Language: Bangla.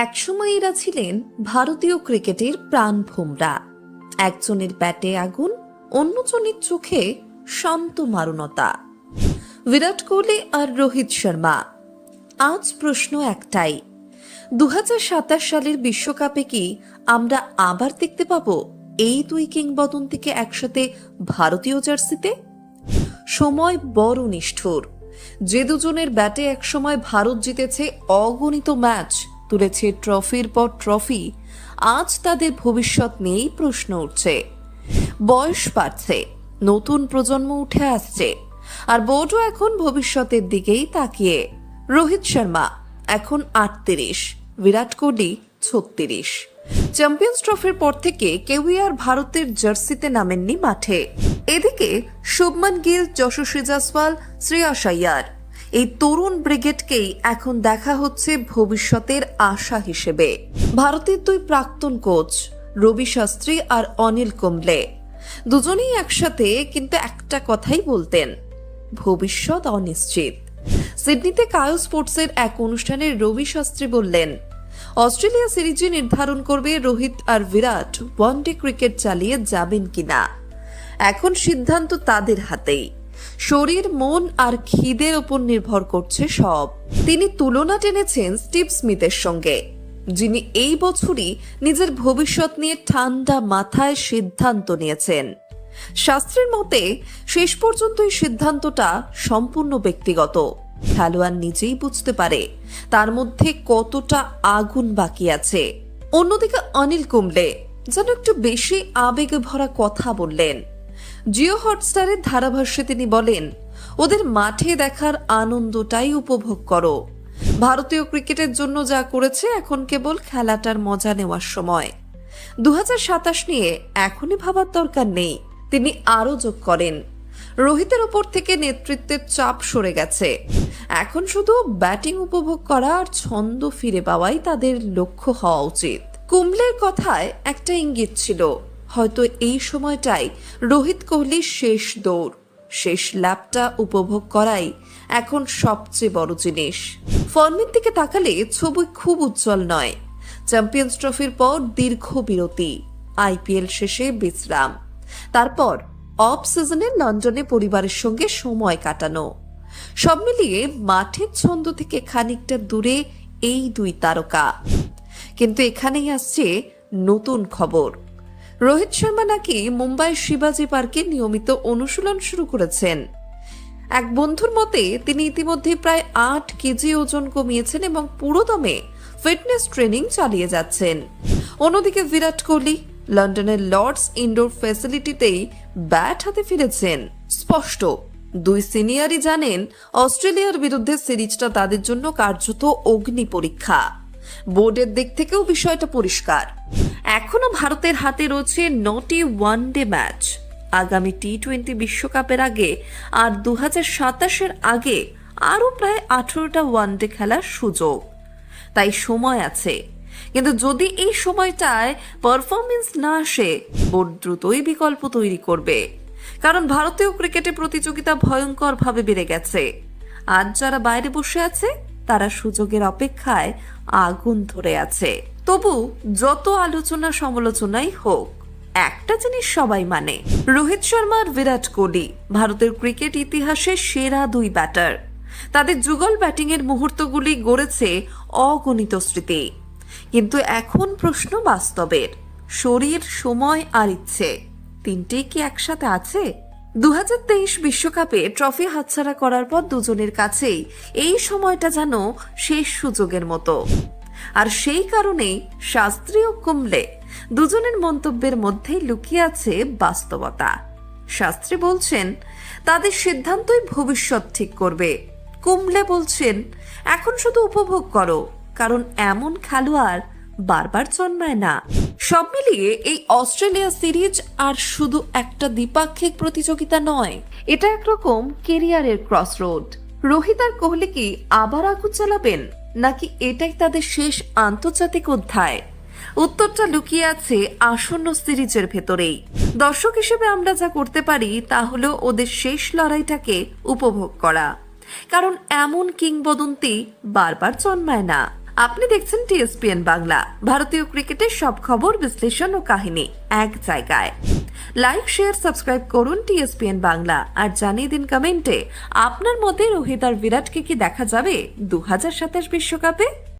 একসময় এরা ছিলেন ভারতীয় ক্রিকেটের প্রাণ ভোমরা। একজনের ব্যাটে আগুন, অন্যজনের চোখে শান্ত মারণতা। বিরাট কোহলি আর রোহিত শর্মা। আজ প্রশ্ন একটাই দু হাজার সাতাশ সালের বিশ্বকাপে কি আমরা আবার দেখতে পাবো এই দুই কিংবদন্তিকে একসাথে ভারতীয় জার্সিতে? সময় বড় নিষ্ঠুর। যে দুজনের ব্যাটে একসময় ভারত জিতেছে অগণিত ম্যাচ তুলেছে ট্রফির পর ট্রফি, আজ তাদের ভবিষ্যৎ নিয়েই প্রশ্ন উঠছে। বয়স বাড়ছে, নতুন প্রজন্ম উঠে আসছে, আর বোর্ডও এখন ভবিষ্যতের দিকেই তাকিয়ে। রোহিত শর্মা, এখন আটত্রিশ, বিরাট কোহলি ছত্রিশ। চ্যাম্পিয়ন্স ট্রফির পর থেকে কেউই আর ভারতের জার্সিতে নামেননি মাঠে। এদিকে শুভমান গিল, যশস্বী জাসওয়াল শ্রেয়াস আয়ার এই তরুণ ব্রিগেডকেই এখন দেখা হচ্ছে ভবিষ্যতের আশা হিসেবে। ভারতের দুই প্রাক্তন কোচ, রবি শাস্ত্রী আর অনিল কুম্বলে। দুজনেই একসাথে কিন্তু একটা কথাই বলতেন, ভবিষ্যৎ অনিশ্চিত। সিডনিতে কায়ো স্পোর্টসের এক অনুষ্ঠানে রবি শাস্ত্রী বললেন, অস্ট্রেলিয়া সিরিজে নির্ধারণ করবে রোহিত আর বিরাট, ওয়ানডে ক্রিকেট চালিয়ে যাবেন কিনা? এখন সিদ্ধান্ত তাদের হাতেই। শরীর, মন আর খিদের ওপর নির্ভর করছে সব। তিনি তুলনা টেনেছেন স্টিভ স্মিথের সঙ্গে, যিনি এই বছরই নিজের ভবিষ্যৎ নিয়ে ঠান্ডা মাথায় সিদ্ধান্ত নিয়েছেন। শাস্ত্রের মতে, শেষ পর্যন্ত এই সিদ্ধান্তটা সম্পূর্ণ ব্যক্তিগত। খেলোয়াড় নিজেই বুঝতে পারে তার মধ্যে কতটা আগুন বাকি আছে। অন্যদিকে অনিল কুম্বলে যেন একটু বেশি আবেগে ভরা কথা বললেন। জিও হটস্টারের ধারাভাষ্যে তিনি বলেন, ওদের মাঠে দেখার আনন্দটাই উপভোগ করো। ভারতীয় ক্রিকেটের জন্য যা করেছে এখন কেবল খেলাটার মজা নেওয়ার সময়। দু হাজার সাতাশ নিয়ে এখনই ভাবার দরকার নেই। তিনি আরও যোগ করেন। রোহিতের ওপর থেকে নেতৃত্বের চাপ সরে গেছে। এখন শুধু ব্যাটিং উপভোগ করা আর ছন্দ ফিরে পাওয়াই তাদের লক্ষ্য হওয়া উচিত। কুম্বলের কথায় একটা ইঙ্গিত ছিল হয়তো এই সময়টাই রোহিত কোহলির শেষ দৌড়, শেষ ল্যাপটা উপভোগ করাই এখন সবচেয়ে বড় জিনিস। ফর্মের দিকে তাকালে ছবি খুব উজ্জ্বল নয়। চ্যাম্পিয়ন্স ট্রফির পর দীর্ঘ বিরতি, আইপিএল শেষে বিশ্রাম, তারপর অফ সিজনে লন্ডনে পরিবারের সঙ্গে সময় কাটানো। সব মিলিয়ে মাঠের ছন্দ থেকে খানিকটা দূরে এই দুই তারকা। কিন্তু এখানেই আসছে নতুন খবর। রোহিত শর্মা নাকি মুম্বাই শিবাজি পার্কে নিয়মিত অনুশীলন শুরু করেছেন। এক বন্ধুর মতে, তিনি ইতিমধ্যে প্রায় আট কেজি ওজন কমিয়েছেন এবং পুরোদমে ফিটনেস ট্রেনিং চালিয়ে যাচ্ছেন। অন্যদিকে বিরাট কোহলি লন্ডনের লর্ডস ইনডোর ফ্যাসিলিটিতেই ব্যাট হাতে ফিরেছেন। স্পষ্ট, দুই সিনিয়রই জানেন, অস্ট্রেলিয়ার বিরুদ্ধে সিরিজটা তাদের জন্য কার্যত অগ্নি পরীক্ষা। বোর্ডের দিক থেকেও বিষয়টা পরিষ্কার। এখনও ভারতের হাতে রয়েছে নটি ওয়ান ডে ম্যাচ আগামী টি টোয়েন্টি বিশ্বকাপের আগে আর দু সাতাশের আগে আরও প্রায় আঠেরোটা ওয়ান ডে খেলার সুযোগ। তাই সময় আছে। কিন্তু যদি এই সময়টায় পারফরমেন্স না আসে, বোর্ড দ্রুতই বিকল্প তৈরি করবে। কারণ ভারতীয় ক্রিকেটে প্রতিযোগিতা ভয়ঙ্করভাবে বেড়ে গেছে। আজ যারা বাইরে বসে আছে, তারা সুযোগের অপেক্ষায় আগুন ধরে আছে। তবু যত আলোচনা সমালোচনাই হোক, একটা জিনিস সবাই মানে। রোহিত শর্মা আর বিরাট কোহলি, ভারতের ক্রিকেট ইতিহাসে সেরা দুই ব্যাটার। তাদের যুগল ব্যাটিংয়ের মুহূর্তগুলি গড়েছে অগণিত স্মৃতি। কিন্তু এখন প্রশ্ন বাস্তবের, শরীর, সময় আর ইচ্ছে, তিনটেই কি একসাথে আছে? দু বিশ্বকাপে ট্রফি হাতছাড়া করার পর দুজনের কাছেই এই সময়টা যেন শেষ সুযোগের মতো। আর সেই কারণেই শাস্ত্রী ও কুমলে দুজনের মন্তব্যের মধ্যেই লুকিয়ে আছে বাস্তবতা। শাস্ত্রী বলছেন, তাদের সিদ্ধান্তই ভবিষ্যৎ ঠিক করবে। কুমলে বলছেন, এখন শুধু উপভোগ করো, কারণ এমন খেলোয়াড় বারবার জন্মায় না। সব মিলিয়ে এই অস্ট্রেলিয়া সিরিজ আর শুধু একটা দ্বিপাক্ষিক প্রতিযোগিতা নয়, এটা একরকম কেরিয়ারের ক্রসরোড। রোহিত আর কোহলি কি আবার আগুন চালাবেন? নাকি এটাই তাদের শেষ আন্তর্জাতিক অধ্যায়? উত্তরটা লুকিয়ে আছে আসন্ন সিরিজের ভেতরেই। দর্শক হিসেবে আমরা যা করতে পারি তা হলো ওদের শেষ লড়াইটাকে উপভোগ করা। কারণ এমন কিংবদন্তি বারবার জন্মায় না। আপনি দেখছেন টিএসপিএন বাংলা, ভারতীয় ক্রিকেটের সব খবর, বিশ্লেষণ ও কাহিনী এক জায়গায়। লাইক শেয়ার সাবস্ক্রাইব করুন টিএসপিএন বাংলা। আর জানিয়ে দিন কমেন্টে আপনার মতে রোহিত আর বিরাটকে কি দেখা যাবে দু হাজার বিশ্বকাপে?